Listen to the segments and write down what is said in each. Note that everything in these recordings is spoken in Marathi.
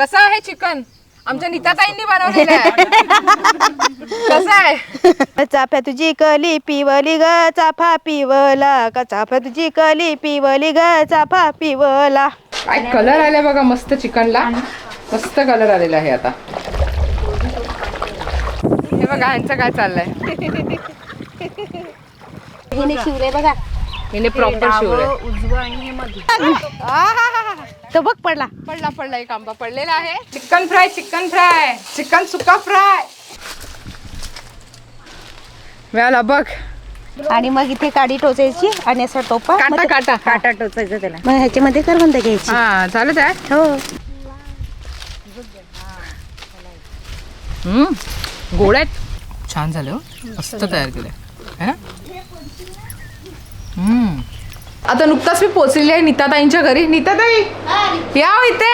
कसं आहे चिकन? आमच्या नीताताईंनी बनवलेलं आहे. कसं आहे? चाफ्या तुझी कली पिवली ग चाफा पिवला. का चाफ्या तुझी कली पिवली ग चाफा पिवला. काय कलर आलाय बघा मस्त चिकनला. मस्त कलर आलेला आहे आता. हे बघा ह्यांचं काय चाललंय? हिने शिवले बघा. हिने प्रॉपर शिवलंय तो बघ पडला. पडला पडला एक आंबा पडलेला आहे. Chicken fry chicken fry chicken सुका फ्राय मिळाला बघ. आणि मग इथे काडी टोचायची आणि असा टोपा. काटा, ते- काटा. काटा टोचायचा त्याला. मग ह्याच्यामध्ये करवंद घ्यायची. हा झालं काय हो. हम्म गोड आहेत. छान झालं हो. मस्त तयार केलंय. है ना? हम्म. आता नुकताच मी पोचलेली आहे नीताताईंच्या घरी. नीताताई या हो इथे.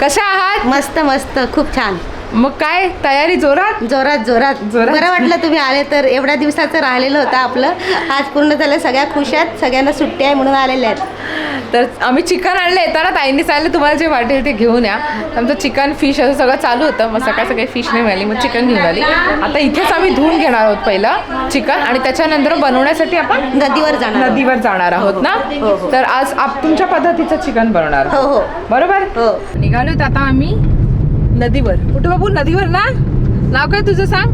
कशा आहात? मस्त मस्त. खूप छान. मग काय? तयारी जोरात? जोरात जोरात. जोरात. बरं वाटलं तुम्ही आले तर. एवढ्या दिवसाचं राहिलेलं होतं आपलं. आज पूर्ण झालं. सगळ्या खुश आहेत. सगळ्यांना सुट्टी आहे म्हणून आलेल्या आहेत. तर आम्ही चिकन आणलं. येताना ताईंनी सांगितलं तुम्हाला जे वाटेल ते घेऊन या. आमचं चिकन फिश असं सगळं चालू होतं. मग सकाळ सकाळी फिश नाही मिळाली. मग चिकन घेऊन आली. आता इथेच आम्ही धुवून घेणार आहोत पहिलं चिकन. आणि त्याच्यानंतर बनवण्यासाठी आपण नदीवर जाणार नदीवर जाणार आहोत ना? हो, हो. तर आज आप तुमच्या पद्धतीचं चिकन बनवणार. हो हो. बरोबर? हो. निघालोत आता आम्ही. नदीवर. कुठे बाबू? नदीवर ना? नाव काय तुझं सांग?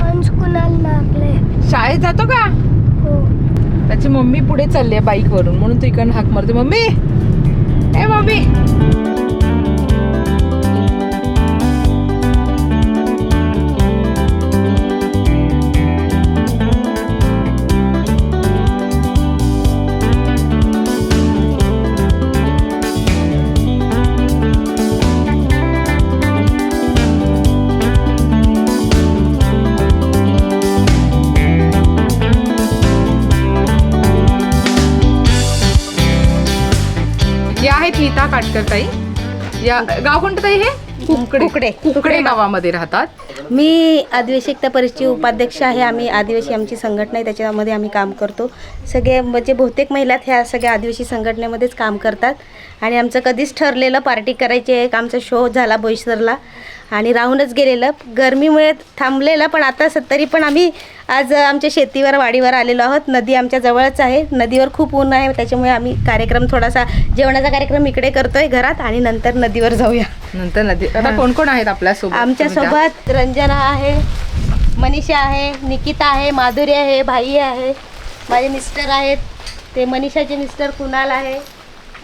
अंश कुणाल नागले. शाळेत जातो का? हो. त्याची मम्मी पुढे चालली आहे बाईक वरून म्हणून तू इकडनं हाक मारते. मम्मी! ए मम्मी! काटकर ताई या गाव कोणतं ताई हे? कुकडे. कुकडे. कुकडे गावामध्ये राहतात. मी आदिवासी एकता परिषदेची उपाध्यक्ष आहे. आम्ही आदिवासी आमची संघटना आहे. त्याच्यामध्ये आम्ही काम करतो. सगळे म्हणजे बहुतेक महिला ह्या सगळ्या आदिवासी संघटनेमध्येच काम करतात. आणि आमचं कधीच ठरलेलं पार्टी करायची आहे. एक आमचा शो झाला बोईसरला. आणि राहूनच गेलेलं. गरमीमुळे थांबलेलं पण आता स- तरी पण आम्ही आज आमच्या शेतीवर वाडीवर आलेलो आहोत. नदी आमच्या जवळच आहे. नदीवर खूप ऊन आहे. त्याच्यामुळे आम्ही कार्यक्रम थोडासा जेवणाचा कार्यक्रम इकडे करतोय घरात आणि नंतर नदीवर जाऊया. नंतर नदी आता कोण कोण आहेत आपल्यासोबत? आमच्यासोबत रंजना आहे मनीषा आहे निकिता आहे माधुरी आहे भाई आहे. माझे मिस्टर आहेत. ते मनीषाचे मिस्टर कुणाल आहे.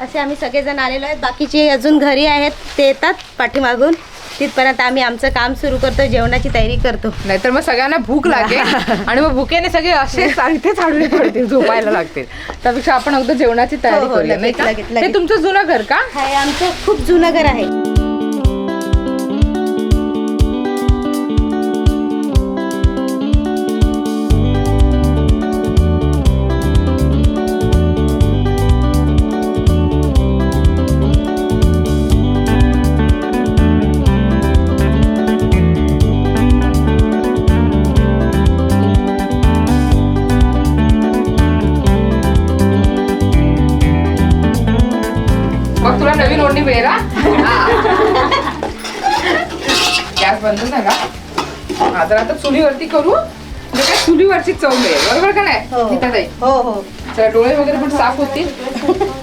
असे आम्ही सगळेजण आलेलो आहेत. बाकीचे अजून घरी आहेत ते येतात पाठीमागून. तिथपर्यंत आम्ही आमचं काम सुरू करतो जेवणाची तयारी करतो. नाहीतर मग सगळ्यांना भूक लागेल. आणि मग भुकेने सगळे असे इथे चालले पडतील झोपायला लागतील. त्यापेक्षा आपण अगदी जेवणाची तयारी हो, हो, करूया नाही लगेच, का? लगेच, हे लगेच. तुमचं जुनं घर का? हे आमचं खूप जुनं घर आहे. बंद झाला. हा तर आता चुलीवरती करू. म्हणजे काय चुलीवरची चव मिळेल. बरोबर का नाही? हो. गीताताई? हो हो. चला डोळे वगैरे पण साफ होतील.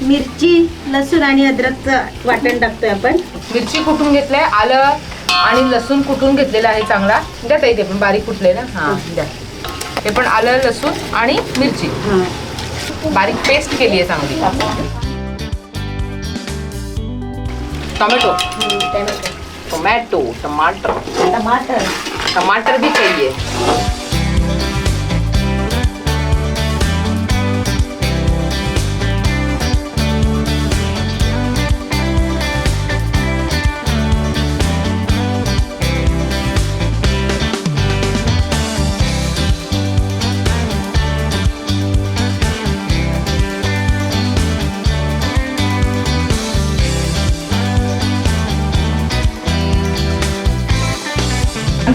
मिरची लसूण आणि अद्रकचं वाटण टाकतोय आपण. मिरची कुटून घेतलंय? आलं आणि लसूण कुटून घेतलेलं आहे चांगला? द्या ताई ते पण बारीक कुटलेलं हा द्या. हे पण आलं लसूण आणि मिरची. हां. बारीक पेस्ट केली आहे चांगली. टोमॅटो. टोमॅटो. टमाटर। टमाटर। टमाटर भी चाहिए।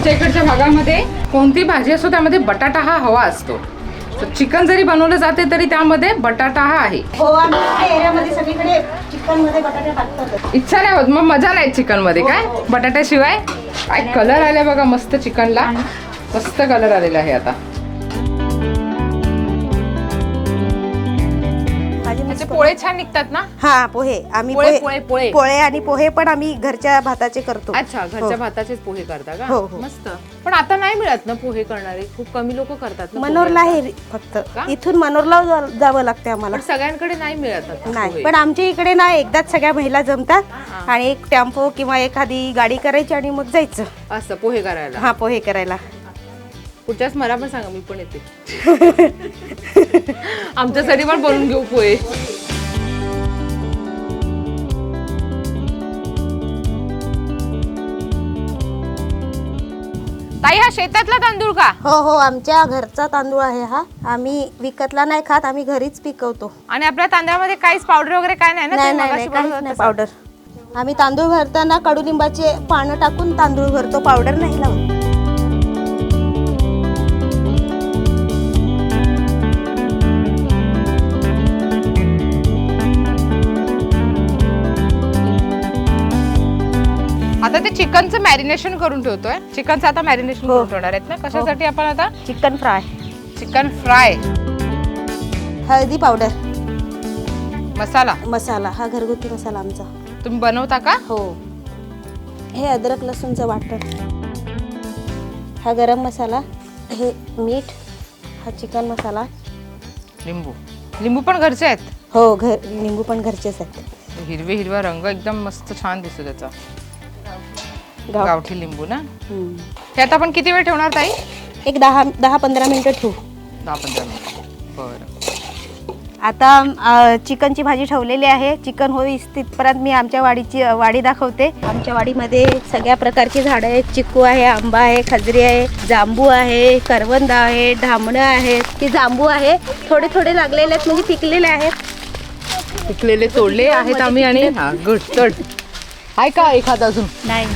आमच्या इकडच्या भागामध्ये कोणती भाजी असो त्यामध्ये बटाटा हा हवा असतो. चिकन जरी बनवलं जाते तरी त्यामध्ये बटाटा हा आहे. हो इच्छा नाही होत मग मजा नाही चिकनमध्ये काय? बटाट्याशिवाय? काय कलर आले बघा मस्त चिकनला. मस्त कलर आलेला आहे आता. त्याचे पोळे छान निघतात ना? हा पोहे. आम्ही पोळे, पोळे, पोळे. पोळे आणि पोहे पण आम्ही घरच्या भाताचे करतो. अच्छा घरच्या भाताचेच पोहे करता का? हो, हो. मस्त. पण आता नाही मिळत ना पोहे करणारे? खूप कमी लोक करतात ना मनोरला पोहे. आहे फक्त. का? इथून मनोरला जा- जावं लागते आम्हाला. पण सगळ्यांकडे नाही मिळत आता नाही. पोहे. पण आमच्या इकडे ना एकदाच सगळ्या महिला जमतात आणि एक टेम्पो किंवा एखादी गाडी करायची आणि मग जायचं. असं पोहे करायला. हा पोहे करायला. पुढच्याच मला पण सांगा मी पण येते. आमच्यासाठी पण बनवून घेऊ पोहे. ताई हा शेतातला तांदूळ का? हो हो आमच्या घरचा तांदूळ आहे हा. आम्ही विकतला नाही खात आम्ही घरीच पिकवतो. आणि आपल्या तांदळामध्ये काहीच पावडर वगैरे काय नाही ना नाही ते नाही मगाशी नाही, काहीच बोलत नाही होता पावडर आम्ही तांदूळ भरताना कडुलिंबाचे पानं टाकून तांदूळ भरतो पावडर नाही लावत. चिकनचं मॅरिनेशन करून ठेवतोय. चिकनचं आता मॅरिनेशन हो. करून ठेवणार आहेत ना? कशासाठी आपण आता? Chicken fry. Chicken fry. हळदी पावडर. मसाला. मसाला. हा घरगुती मसाला आमचा. तुम्ही बनवता का? हो. हे अद्रक लसूणचं वाटण. हा गरम मसाला. हे मीठ. हा चिकन मसाला. लिंबू. लिंबू पण घरचे आहेत? हो घर लिंबू पण घरचेच आहेत. हिरवे हिरवा रंग एकदम मस्त छान दिसतो त्याचा. गाव गावठी लिंबू ना? हम्म. हे आता आपण किती वेळ ठेवणार ताई? एक दहा दहा पंधरा मिनटं ठेवू. दहा पंधरा मिनिट. बरं. आता अ, चिकनची भाजी ठेवलेली आहे. चिकन होईस तिथपर्यंत मी आमच्या वाडीची अ, वाडी दाखवते. आमच्या वाडीमध्ये सगळ्या प्रकारची झाडं आहेत. चिकू आहे आंबा आहे खजरी आहे जांबू आहे करवंद आहे ढामणं आहेत की जांबू आहे. थोडे थोडे लागलेले आहेत म्हणजे पिकलेले आहेत. पिकलेले तोडले आहेत आम्ही आणि हा आहे का एखादा अजून? नाही.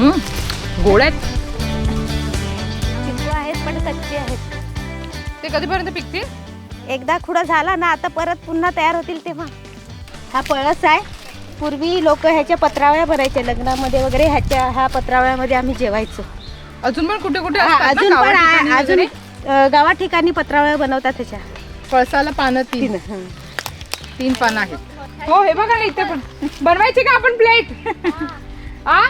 गोड आहेत चिकू आहेत पण कच्चे आहेत. ते कधीपर्यंत पिकतील? एकदा खुडा झाला ना आता परत पुन्हा तयार होतील तेव्हा. हा पळस आहे. पूर्वी लोक ह्याच्या पत्रावळ्या भरायच्या लग्नामध्ये वगैरे ह्याच्या ह्या पत्रावळ्यामध्ये आम्ही जेवायचो. अजून पण कुठे कुठे हा, असतात ना अजून पण ठिकाणी अजून वगैरे? अ, गावा ठिकाणी पत्रावळ्या बनवतात त्याच्या पळसाला पानं तीन हं. तीन पानं आहेत. हो हे बघा ना इथे पण. बनवायची का आपण प्लेट? आ?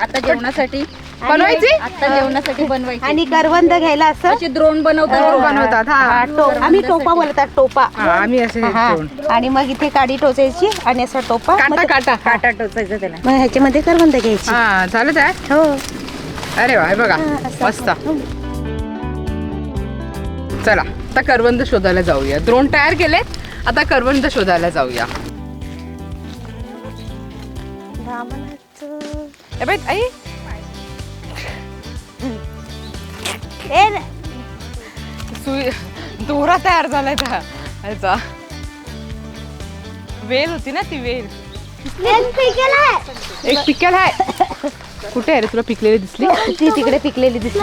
आता जेवणासाठी बनवायची? आता जेवणासाठी बनवायची. आणि करवंद घ्यायला असं? अशी द्रोण बनवतात. बनवतात हा, हा टो- आम्ही टोपा बोलतात टोपा. हा, आम्ही असे हे. हा. ठेवून. आणि मग इथे काडी टोचायची आणि असा टोपा काटा काटा. काटा टोचायचा त्याला. मग ह्याच्यामध्ये करवंद घ्यायची. हा झालं काय? हो. अरे वा हे बघा. हा, असं. मस्त. चला आता करवंद शोधायला जाऊया. द्रोण तयार केलेत आता करवंद शोधायला जाऊया. ए न- सुई दोरा तयार झालाय त्या ह्याचा वेल होती ना ती वेल एक पिकेल आहे कुठे आहे रे तुला पिकलेली दिसली ती तिकडे पिकलेली दिसली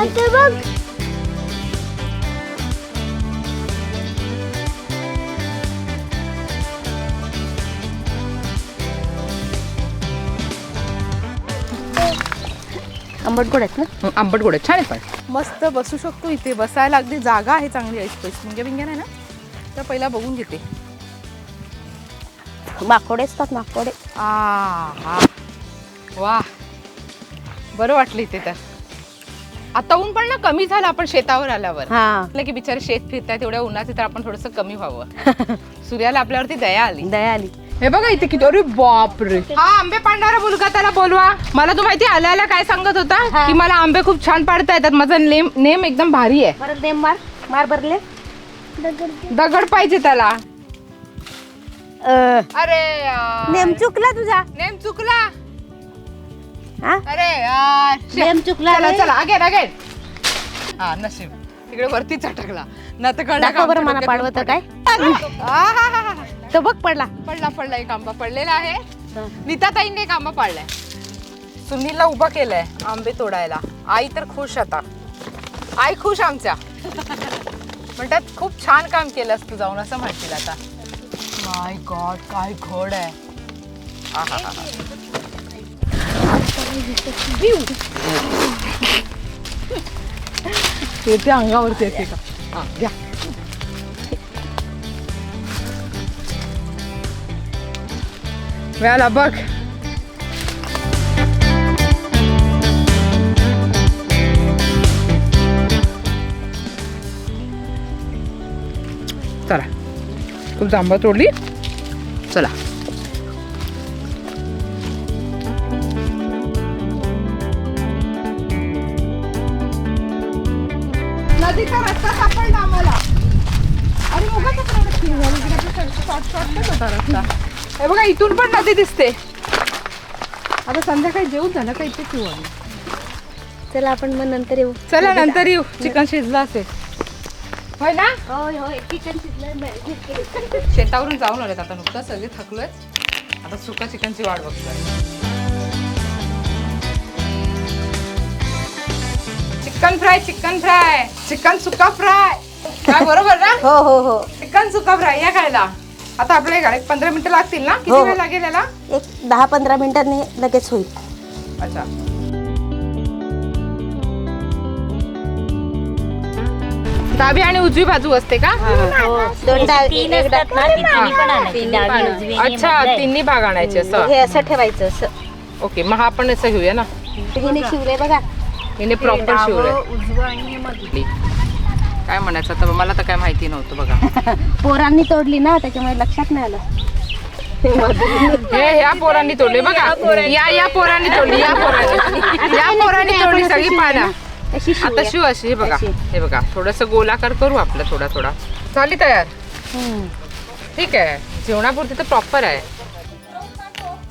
आंबट गोड आहेत ना? आंबट गोड आहे, छान आहे पण. मस्त बसू शकतो इथे. बसायला अगदी जागा आहे चांगली आहे. स्पेस मुंग्या बिंग्या नाही ना? तर पहिला बघून घेते. माकोडे असतात माकोडे. आ हा. वा. बरं वाटलं इथे तर. आता ऊन पण ना कमी झालं आपण शेतावर आल्यावर. हा. म्हटलं की बिचारे शेत फिरताय तेवढ्या उन्हाचे तर आपण थोडस कमी व्हावं. सूर्याला आपल्यावरती दया आली. दया आली. हे बघा इथे किती अरे बाप रे हा आंबे पाडणारा मुलगा त्याला बोलवा. मला तो माहिती आल्या आल्या काय सांगत होता. की मला आंबे खूप छान पाडता येतात. माझा नेम नेम एकदम भारी आहे. बरं नेम मार. मार भरले. दगड पाहिजे त्याला. अरे यार. नेम चुकला तुझा. नेम चुकला. हा? अरे यार. नेम चुकला चला रे. चला अगेन अगेन हा नशीब. तिकडे वरती चटकला. ना तर दाखव बरं मला पाडवत काय. तो बघ पडला. पडला पडला एक आंबा पडलेला आहे. नीताताईंनी एक आंबा पाडलाय. सुनीलला उभा केलाय आंबे तोडायला. आई तर खुश आता. आई खुश आमच्या. म्हणतात खूप छान काम केलंस तू जाऊन असं म्हणतील आता. माय गॉड काय घोड आहे. येते अंगावरती येते का हा, घ्या. मिळाला बघ चला खूप जांभा तोडली हे बघा इथून पण नदी दिसते. आता संध्याकाळी जेवून झालं का इथे ठेवू आम्ही चला आपण मग नंतर येऊ. चला नंतर येऊ. चिकन शिजलं असेल. होय ना? होय होय चिकन शेतावरून जाऊन आलेत आता नुकतं सगळे थकलोय आता सुका चिकनची वाट बघतोय. Chicken fry chicken fry. Chicken सुका फ्राय. काय बरोबर ना? हो हो हो. चिकन सुका फ्राय या खायला. आता आपल्या गाडीत पंधरा मिनिटं लागतील ना? किती हो. वेळ लागेल याला? एक दहा पंधरा मिनिटांनी लगेच होईल. अच्छा. डावी आणि उजवी बाजू असते का? दोन डाळ एक अच्छा तिन्ही भाग आणायचे असं. हे असं ठेवायचं असं. ओके मग हा आपण असं घेऊया ना? हिने शिवले बघा. हिने प्रॉपर शिवलंय. काय म्हणायचं? आता मला तर काय माहिती नव्हतं बघा. पोरांनी तोडली ना त्याच्यामुळे लक्षात नाही आलं. हे ह्या पोरांनी तोडले बघा. या या पोरांनी तोडली या पोरांनी. या पोरांनी तोडली सगळी पाना. अशी आता. शिव अशी हे बघा. अशी. हे बघा थोडस गोलाकार करू आपलं थोडा थोडा. झाली तयार? हम्म. ठीक आहे. जेवणापुरती तर प्रॉपर आहे.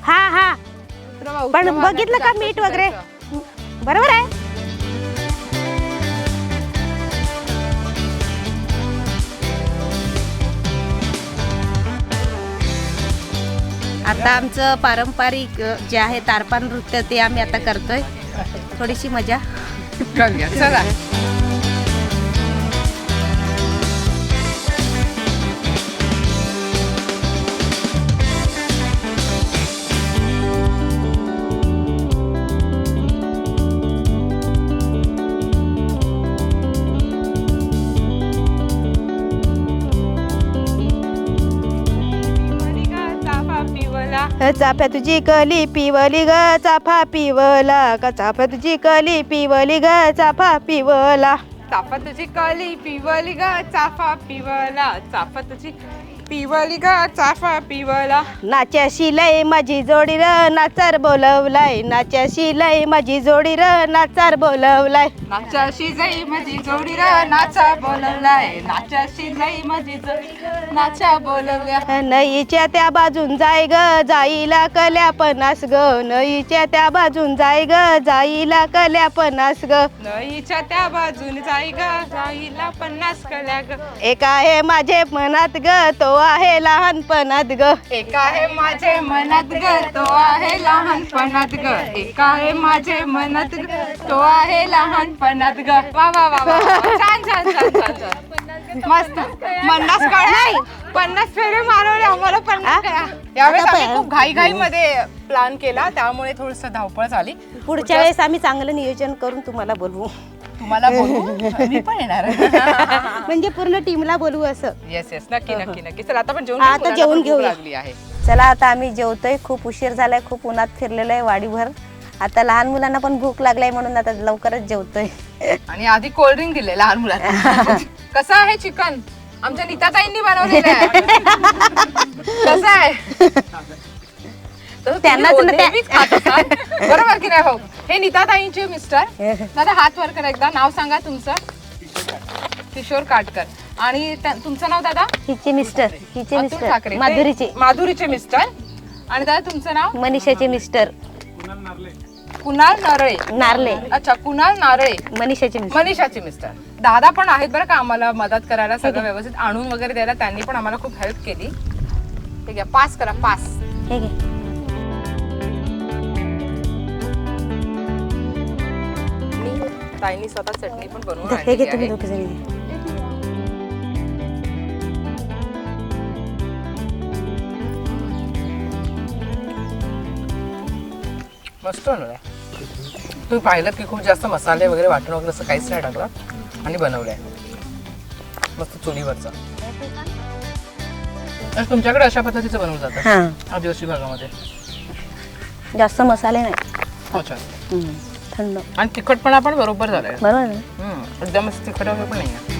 हा हा. पण बघितलं का मीठ वगैरे? बरोबर आहे. आता आमचं पारंपरिक जे आहे तारपा नृत्य ते आम्ही आता करतोय. थोडीशी मजा. करूया चला. चाफ्या तुझी कली पिवली ग चाफा पिवला. का चाफ्या तुझी कली पिवली ग चाफा पिवला. चाफा तुझी कली पिवली ग चाफा पिवला. चाफा तुझी पिवली ग चाफा पिवला नाच्याशी लय माझी जोडी र नाचार बोलवलाय. नाच्याशी लय माझी जोडी र नाचार बोलवलाय. नाचाशी जाई माझी जोडी र नाचा बोलवलाय. नाचाशी जाई माझी जोडी नाचा बोलवल्या. नईच्या त्या बाजून जाय ग जाईला कल्या पन्नास ग. नईच्या त्या बाजून जाय ग जाईला कल्या पन्नास ग. नईच्या त्या बाजून जाई ग जाईला पन्नास कल्या ग. एक आहे माझे मनात ग तो आहे लहानपणात ग. एक आहे माझे मनात ग तो आहे लहानपणात ग. एक आहे माझे मनात ग तो आहे लहानपणात ग. वा वा वा. छान छान छान छान छान. मस्त. पन्नास कळलं? पन्नास फेरे मारवले. आम्हाला पन्नास करा यावेळेस आता आम्ही पण- खूप घाई घाई मध्ये प्लॅन केला. त्यामुळे थोडस धावपळ झाली. पुढच्या वेळेस आम्ही चांगलं नियोजन करून तुम्हाला बोलवू. तुम्हाला बोलू? मी पण येणार. म्हणजे पूर्ण टीमला बोलवू असं. येस येस नक्की नक्की नक्की. चला आता पण जेवण आता घेऊ. मुलांना जेवून पण भूक घेऊया. लागली आहे. चला आता आम्ही जेवतोय. खूप उशीर झालाय खूप उन्हात फिरलेलो आहे वाडीभर. आता लहान मुलांना पण भूक लागलाय म्हणून आता लवकरच जेवतोय. आणि आधी कोल्ड्रिंक दिले लहान मुलांना. कसं आहे चिकन? आमच्या नीताताईंनी बनवलेलं आहे. कसं आहे? तसं त्यांनाच तुम्ही ना त्या- नेहमीच खात असाल. बरोबर की नाही भाऊ? हे नीताताईंचे मिस्टर. दादा हात वर करा एकदा. नाव सांगा तुमचं. किशोर काटकर. आणि त्या- तुमचं नाव दादा? हिचे मिस्टर. हिचे अतुल मिस्टर. ठाकरे. ते- माधुरीचे. माधुरीचे मिस्टर. आणि दादा तुमचं नाव? मनीषाचे मिस्टर. कुणाल नरळे. नारले. अच्छा कुणाल नारळे. मनीषाचे मिस्टर. मनीषाचे मिस्टर. दादा पण आहेत बरं का आम्हाला मदत करायला सगळं व्यवस्थित. आणून वगैरे द्यायला त्यांनी पण आम्हाला खूप हेल्प केली. ठीक आहे पास करा पास हे घे. ताईनी स्वतः चटणी पण बनवून हे आणली घे तुम्ही आहे. दोघे जणी. मस्त बनवलंय तू पाहिलं की खूप जास्त मसाले वगैरे वाटण वगैरे असं काहीच नाही टाकलं. आणि बनवलंय. मस्त चुलीवरचा. तर तुमच्याकडे अशा पद्धतीचं बनवलं जातं? हा. आदिवासी भागामध्ये. जास्त मसाले नाही. अच्छा. थंड. आणि तिखटपणा पण बरोबर झालाय. बरोबर. ना हम्म, एकदम असं तिखट वगैरे पण नाही आहे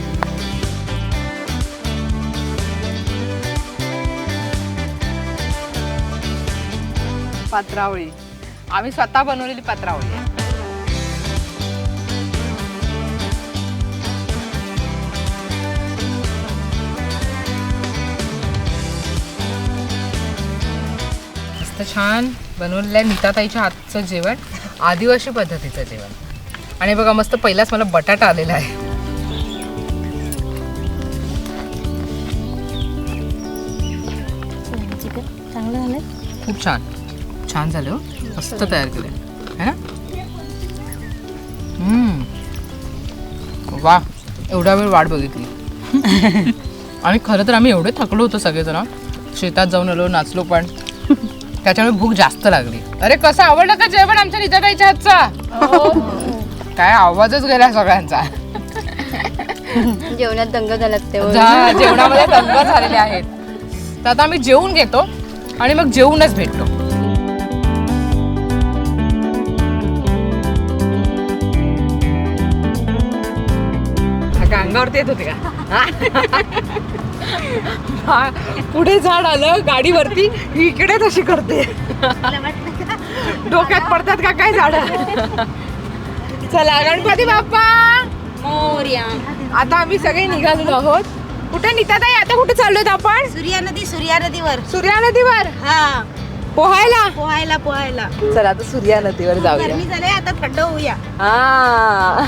पात्रावळी. आम्ही स्वतः बनवलेली पात्रावळी आहे. मस्त छान बनवलेलं आहे नीताताईच्या हातचं जेवण. आदिवासी पद्धतीचं जेवण. आणि बघा मस्त पहिलाच मला बटाटा आलेला आहे. चिकन. चांगलं झालं खूप छान. छान झालं हो. मस्त तयार केलं है ना. वा एवढा वेळ वाट बघितली. आणि खरं तर आम्ही एवढे थकलो होतो सगळेजण. शेतात जाऊन आलो नाचलो पण. त्याच्यामुळे भूक जास्त लागली. अरे कसं आवडलं का जेवण आमच्या निजाताईच्या हातचा? काय आवाजच गेला सगळ्यांचा. जेवणात दंग झाला जा- जेवणामध्ये दंग झालेले आहेत. तर आता आम्ही जेवून घेतो आणि मग जेवूनच भेटतो अंगावरती येत होते का? पुढे झाड आलं गाडीवरती ही इकडे तशी करते. डोक्यात पडतात का काय झाड? चला गणपती बाप्पा! मोर्या. आता आम्ही सगळे निघालेलो आहोत. कुठे निघतात आता कुठे चाललोय आपण? सूर्या नदी सूर्या नदीवर. सूर्या नदीवर? हा. पोहायला? पोहायला पोहायला. चला आता सूर्या नदीवर जाऊया. गरमी झाले आता थंड होऊया. हा.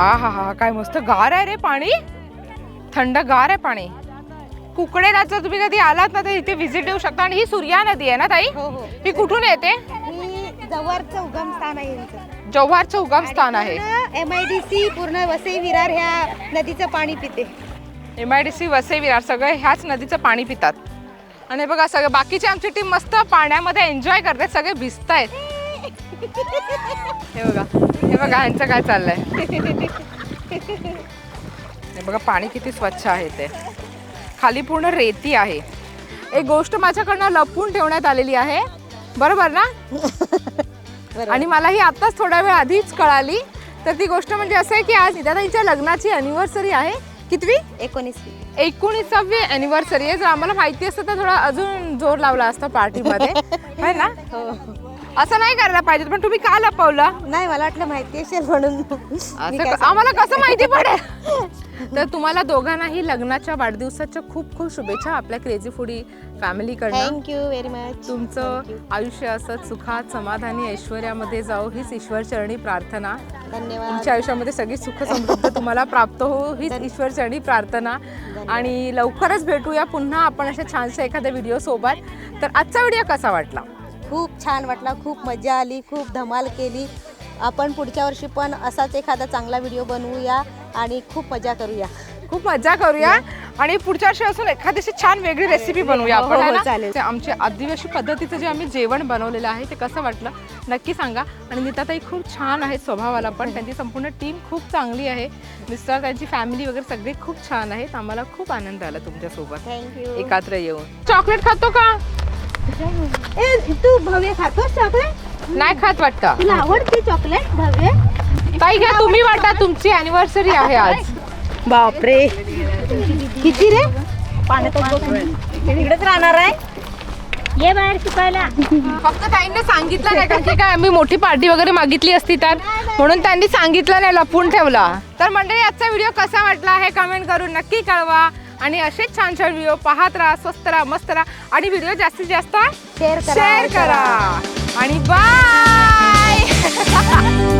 आ हा हा काय मस्त गार आहे रे पाणी. थंड गार आहे पाणी. कुकडेला जर तुम्ही कधी आलात ना तर इथे व्हिजिट देऊ शकता. आणि ही सूर्या नदी आहे ना ताई? हो हो. ही कुठून येते? ही जवळचं उगम स्थान आहे यांचं. जव्हारचं उगम स्थान आहे. एम आय डी सी पूर्ण वसई विरार ह्या नदीचं पाणी पिते. M I D C Vasai Virar सगळे ह्याच नदीचं पाणी पितात. आणि बघा सगळे बाकीची आमची टीम मस्त पाण्यामध्ये एन्जॉय करते सगळे भिजत आहेत हे बघा हे बघा ह्यांचं काय चाललंय? हे बघा पाणी किती स्वच्छ आहे ते खाली पूर्ण रेती आहे. एक गोष्ट माझ्याकडनं लपवून ठेवण्यात आलेली आहे. बरोबर ना? आणि मला ही आत्ताच थोड्या वेळ आधीच कळाली. तर ती गोष्ट म्हणजे असं आहे की आज निदाताईच्या लग्नाची अनिव्हर्सरी आहे. कितवी? एकोणीस एकोणीसावी अॅनिव्हर्सरी आहे. जर आम्हाला माहिती असतं तर थोडा अजून जोर लावला असता पार्टीमध्ये है ना? असं नाही करायला पाहिजे पण तुम्ही का लपवलं? नाही मला वाटलं माहिती असेल म्हणून. मी असं काय क- आम्हाला कसं माहिती पडेल? तर तुम्हाला दोघांनाही लग्नाच्या वाढदिवसाच्या खूप खूप शुभेच्छा आपल्या क्रेझी फुडी फॅमिलीकडनं थँक्यू व्हेरी मच तुमचं आयुष्य असंच सुखात समाधानी ऐश्वर्यामध्ये जाओ हीच ईश्वर चरणी प्रार्थना. धन्यवाद. तुमच्या आयुष्यामध्ये सगळी सुख समृद्ध तुम्हाला प्राप्त हो हीच ईश्वर चरणी प्रार्थना. आणि लवकरच भेटूया पुन्हा आपण अशा छानशा एखाद्या व्हिडिओ सोबत. तर आजचा व्हिडिओ कसा वाटला? खूप छान वाटला खूप मजा आली खूप धमाल केली. आपण पुढच्या वर्षी पण असाच एखादा चांगला व्हिडिओ बनवूया आणि खूप मजा करूया. खूप मजा करूया. आणि पुढच्या वर्षी असून एखादीशी छान वेगळी रेसिपी बनवूया हो, आपण. हो, है? चालेल. ते आमचे आदिवासी पद्धतीचं जे आम्ही जेवण बनवलेलं आहे ते कसं वाटलं? नक्की सांगा. आणि नीताताई खूप छान आहे स्वभावाला पण. त्यांची संपूर्ण टीम खूप चांगली आहे. मिस्टर त्यांची फॅमिली वगैरे सगळे खूप छान आहेत. आम्हाला खूप आनंद आला तुमच्यासोबत. थँक्यू एकत्र येऊन. चॉकलेट खातो का? ए तू भव्य खातोस चॉकलेट नाही खात वाटतं. तुला आवडते चॉकलेट भव्य? ताई घ्या तुम्ही वाटा तुमची अॅनिव्हर्सरी आहे आज. बापरे. किती रे? इकडेच राहणार आहे? ये बाहेर शिकायला. फक्त ताईंना सांगितलं नाही कारण की काय आम्ही मोठी पार्टी वगैरे मागितली असती तर? म्हणून त्यांनी सांगितलं नाही लपून ठेवला. तर मंडळी आजचा व्हिडिओ कसा वाटला हे कमेंट करून नक्की कळवा. आणि असेच छान छान व्हिडिओ पाहत राहा स्वस्त राहा मस्त राहा. आणि व्हिडिओ जास्तीत जास्त शेअर करा. शेअर करा. आणि बाय